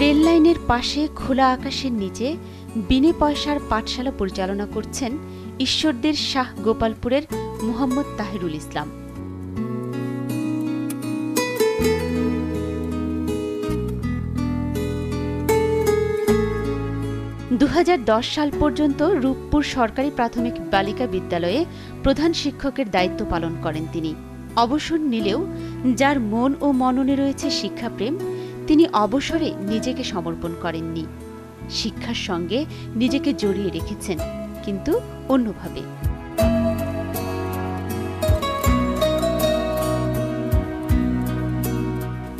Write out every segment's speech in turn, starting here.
Rail লাইনের পাশে খোলা আকাশের নিচে বিনে পয়সার পাঠশালা পরিচালনা করছেন ঈশ্বরদের শাহ গোপালপুরের মোহাম্মদ তাহিরুল ইসলাম। দু হাজার দশ সাল পর্যন্ত রূপপুর সরকারি প্রাথমিক বালিকা বিদ্যালয়ে প্রধান শিক্ষকের দায়িত্ব পালন করেন তিনি। অবসর নিলেও যার মন ও মননে রয়েছে শিক্ষাপ্রেম তিনি অবসরে নিজেকে সমর্পণ করেননি। শিক্ষার সঙ্গে নিজেকে জড়িয়ে রেখেছেন, কিন্তু অন্যভাবে।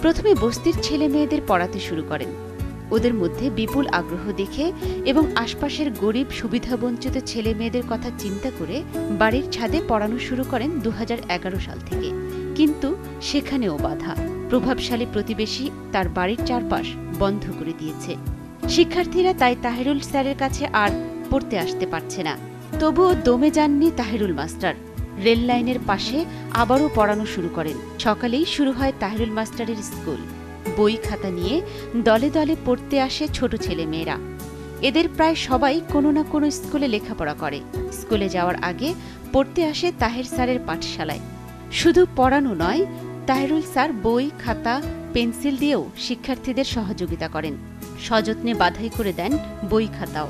প্রথমে বস্তির ছেলে মেয়েদের পড়াতে শুরু করেন। ওদের মধ্যে বিপুল আগ্রহ দেখে এবং আশপাশের গরিব, সুবিধাবঞ্চিত ছেলে মেয়েদের কথা চিন্তা করে বাড়ির ছাদে পড়ানো শুরু করেন দু হাজার এগারো সাল থেকে। কিন্তু সেখানেও বাধা। প্রভাবশালী প্রতিবেশী তার বাড়ির চারপাশ বন্ধ করে দিয়েছে। শিক্ষার্থীরা তাই তাহিরুল স্যারের কাছে আর পড়তে আসতে পারছে না। তবুও দমে যাননি তাহিরুল মাস্টার। রেল লাইনের পাশে আবারও পড়ানো শুরু করেন। সকালেই শুরু হয় তাহিরুল মাস্টারের স্কুল। বই খাতা নিয়ে দলে দলে পড়তে আসে ছোট ছেলে মেয়েরা। এদের প্রায় সবাই কোনো না কোনো স্কুলে লেখাপড়া করে। স্কুলে যাওয়ার আগে পড়তে আসে তাহের স্যারের পাঠশালায়। শুধু পড়ানো নয় তাহিরুল স্যার বই, খাতা, পেন্সিল দিয়েও শিক্ষার্থীদের সহযোগিতা করেন। সযত্নে বাধাই করে দেন বই, খাতাও।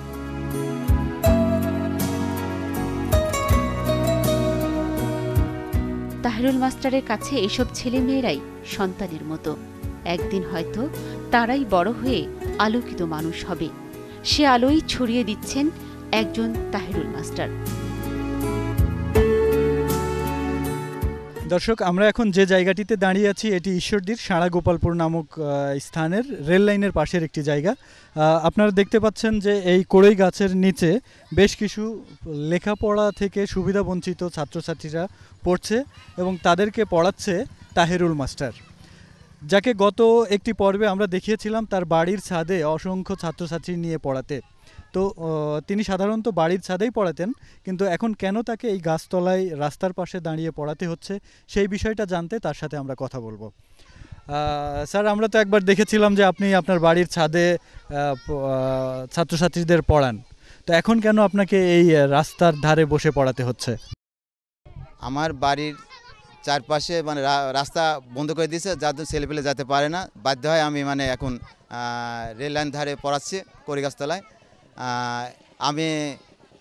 তাহিরুল মাস্টারের কাছে এসব ছেলেমেয়েরাই সন্তানের মতো। একদিন হয়তো তারাই বড় হয়ে আলোকিত মানুষ হবে। সে আলোই ছড়িয়ে দিচ্ছেন একজন তাহিরুল মাস্টার। দর্শক, আমরা এখন যে জায়গাটিতে দাঁড়িয়ে আছি, এটি ঈশ্বরদীর সারা গোপালপুর নামক স্থানের রেল লাইনের পাশের একটি জায়গা। আপনারা দেখতে পাচ্ছেন যে এই কড়ই গাছের নিচে বেশ কিছু লেখাপড়া থেকে সুবিধাবঞ্চিত ছাত্রছাত্রীরা পড়ছে এবং তাদেরকে পড়াচ্ছে তাহেরুল মাস্টার। যাকে গত একটি পর্বে আমরা দেখিয়েছিলাম, তার বাড়ির ছাদে অসংখ্য ছাত্রছাত্রী নিয়ে পড়াতে। তো তিনি সাধারণত বাড়ির ছাদেই পড়াতেন, কিন্তু এখন কেন তাকে এই গাছতলায় রাস্তার পাশে দাঁড়িয়ে পড়াতে হচ্ছে সেই বিষয়টা জানতে তার সাথে আমরা কথা বলব। স্যার, আমরা তো একবার দেখেছিলাম যে আপনি আপনার বাড়ির ছাদে ছাত্রছাত্রীদের পড়ান। তো এখন কেন আপনাকে এই রাস্তার ধারে বসে পড়াতে হচ্ছে? আমার বাড়ির চারপাশে মানে রাস্তা বন্ধ করে দিয়েছে, যার জন্য ছেলেপেলে যেতে পারে না। বাধ্য হয় আমি মানে এখন রেল লাইন ধারে পড়াচ্ছি করিগাছতলায় আমি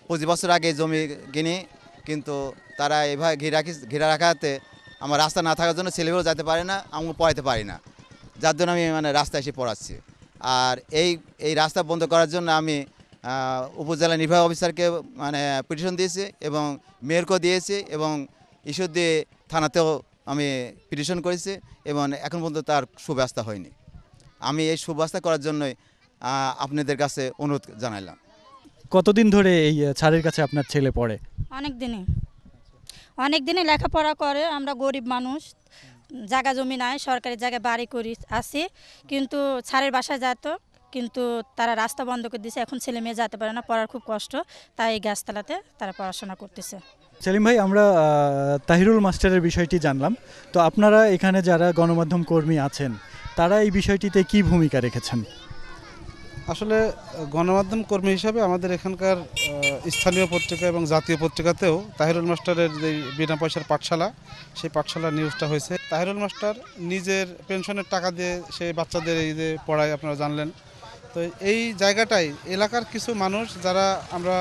পঁচিশ বছর আগে জমি কিনি, কিন্তু তারা এভাবে ঘিরে রাখি, ঘিরে রাখাতে আমার রাস্তা না থাকার জন্য ছেলেগুলো যেতে পারে না আমি পড়াতে পারি না। যার জন্য আমি মানে রাস্তায় এসে পড়াচ্ছি। আর এই এই রাস্তা বন্ধ করার জন্য আমি উপজেলা নির্বাহী অফিসারকে মানে পিটিশন দিয়েছি এবং মেয়রকেও দিয়েছি এবং ঈশ্বরদী থানাতেও আমি পিটিশন করেছি এবং এখন পর্যন্ত তার সুব্যবস্থা হয়নি। আমি এই সুব্যবস্থা করার জন্যই আপনাদের কাছে অনুরোধ জানাইলাম। কতদিন ধরে এই ছাড়ের কাছে আপনার ছেলে পড়ে? অনেক দিনই অনেক দিনই লেখাপড়া করে আমরা গরিব মানুষ জায়গা জমি নাই সরকারি জায়গায় বাড়ি করি আছি। কিন্তু ছাড়ের বাসায় যেত কিন্তু তারা রাস্তা বন্ধ করে দিয়েছে এখন ছেলে মেয়ে যেতে পারে না পড়ার খুব কষ্ট। তাই এই গাছতলাতে তারা পড়াশোনা করতেছে। সেলিম ভাই আমরা তাহিরুল মাস্টারের বিষয়টি জানলাম। তো আপনারা এখানে যারা গণমাধ্যম কর্মী আছেন তারা এই বিষয়টিতে কি ভূমিকা রেখেছেন? আসলে গণমাধ্যম কর্মী হিসাবে আমাদের এখানকার স্থানীয় পত্রিকা এবং জাতীয় পত্রিকাতেও তাহিরুল মাস্টারের যে বিনা পয়সার পাঠশালা, সেই পাঠশালা নিউজটা হয়েছে। তাহিরুল মাস্টার নিজের পেনশনের টাকা দিয়ে সেই বাচ্চাদের এই যে পড়ায় আপনারা জানলেন। তো এই জায়গাটাই এলাকার কিছু মানুষ যারা আমরা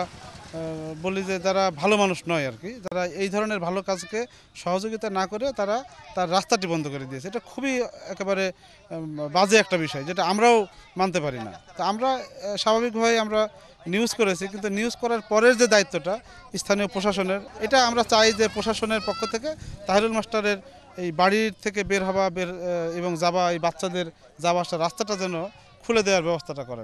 বলি যে তারা ভালো মানুষ নয় আর কি, যারা এই ধরনের ভালো কাজকে সহযোগিতা না করে তারা তার রাস্তাটি বন্ধ করে দিয়েছে। এটা খুবই একেবারে বাজে একটা বিষয় যেটা আমরাও মানতে পারি না। তো আমরা স্বাভাবিকভাবে আমরা নিউজ করেছি, কিন্তু নিউজ করার পরের যে দায়িত্বটা স্থানীয় প্রশাসনের, এটা আমরা চাই যে প্রশাসনের পক্ষ থেকে তাহিরুল মাস্টারের এই বাড়ির থেকে বের হওয়া, বের এবং যাওয়া, এই বাচ্চাদের যাওয়া আসার রাস্তাটা যেন খুলে দেওয়ার ব্যবস্থাটা করে